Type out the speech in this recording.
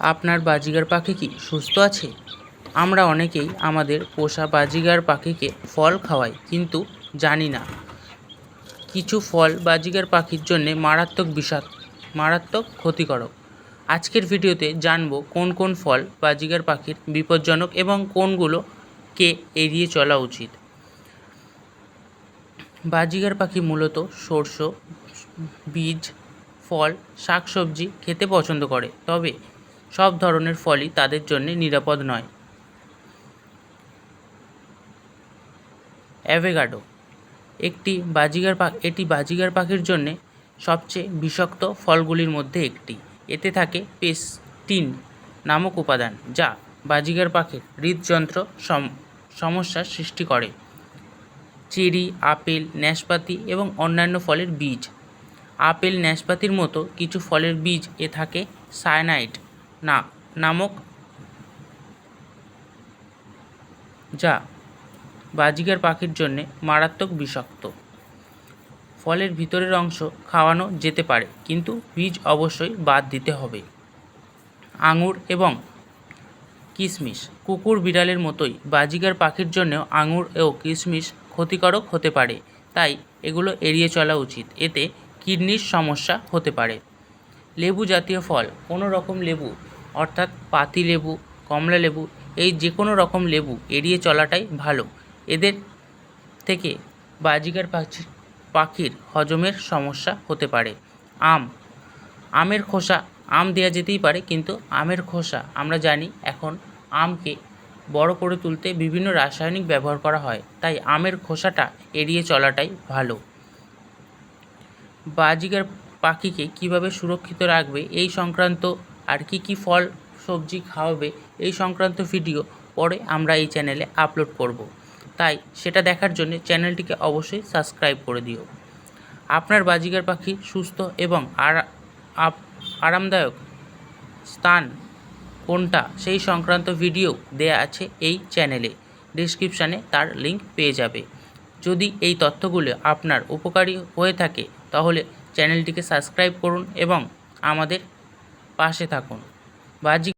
আপনার বাজিগার পাখি কি সুস্থ আছে? আমরা অনেকেই আমাদের পোষা বাজিগার পাখিকে ফল খাওয়াই, কিন্তু জানি না। কিছু ফল বাজিগার পাখির জন্যে মারাত্মক বিষাদ, মারাত্মক ক্ষতিকারক। আজকের ভিডিওতে জানব কোন কোন ফল বাজিগার পাখির বিপজ্জনক এবং কোনগুলোকে এড়িয়ে চলা উচিত। বাজিগার পাখি মূলত শস্য বীজ, ফল, শাকসবজি খেতে পছন্দ করে, তবে সব ধরনের ফলই তাদের জন্য নিরাপদ নয়। অ্যাভেগাডো, একটি বাজিগার পা, এটি বাজিগার পাখির জন্যে সবচেয়ে বিষাক্ত ফলগুলির মধ্যে একটি। এতে থাকে পেস্টিন নামক উপাদান যা বাজিগার পাখির হৃদযন্ত্র সম- সমস্যার সৃষ্টি করে। চেরি, আপেল নাশপাতি এবং অন্যান্য ফলের বীজ। আপেল নাশপাতির মতো কিছু ফলের বীজ এ থাকে সায়ানাইড না, নামক যা বাজিগার পাখির জন্যে মারাত্মক বিষাক্ত। ফলের ভিতরের অংশ খাওয়ানো যেতে পারে, কিন্তু বীজ অবশ্যই বাদ দিতে হবে। আঙুর এবং কিশমিশ কুকুর বিড়ালের মতোই বাজিগার পাখির জন্যেও আঙুর ও কিশমিশ ক্ষতিকারক হতে পারে, তাই এগুলো এড়িয়ে চলা উচিত। এতে কিডনির সমস্যা হতে পারে। লেবু জাতীয় ফল, কোনো রকম লেবু অর্থাৎ পাতি লেবু, কমলা লেবু, এই যে কোনো রকম লেবু এড়িয়ে চলাটাই ভালো। এদের থেকে বাজিগার পাখি পাখির হজমের সমস্যা হতে পারে। আম, আমের খোসা, আম দেওয়া যেতেই পারে, কিন্তু আমের খোসা আমরা জানি এখন আমকে বড় করে তুলতে বিভিন্ন রাসায়নিক ব্যবহার করা হয়, তাই আমের খোসাটা এড়িয়ে চলাটাই ভালো। বাজিগার পাখিকে কীভাবে সুরক্ষিত রাখবে এই সংক্রান্ত আর কি কি ফল, সবজি খাওয়াবে এই সংক্রান্ত ভিডিও পরে আমরা এই চ্যানেলে আপলোড করব। তাই সেটা দেখার জন্য চ্যানেলটিকে অবশ্যই সাবস্ক্রাইব করে দিও। আপনার বাজিগার পাখি সুস্থ এবং আরামদায়ক স্থান কোনটা সেই সংক্রান্ত ভিডিও দেয়া আছে এই চ্যানেলে। ডিসক্রিপশানে তার লিংক পেয়ে যাবে। যদি এই তথ্যগুলো আপনার উপকারী হয়ে থাকে, তাহলে চ্যানেলটিকে সাবস্ক্রাইব করুন এবং আমাদের পাশে থাকুন। বাজি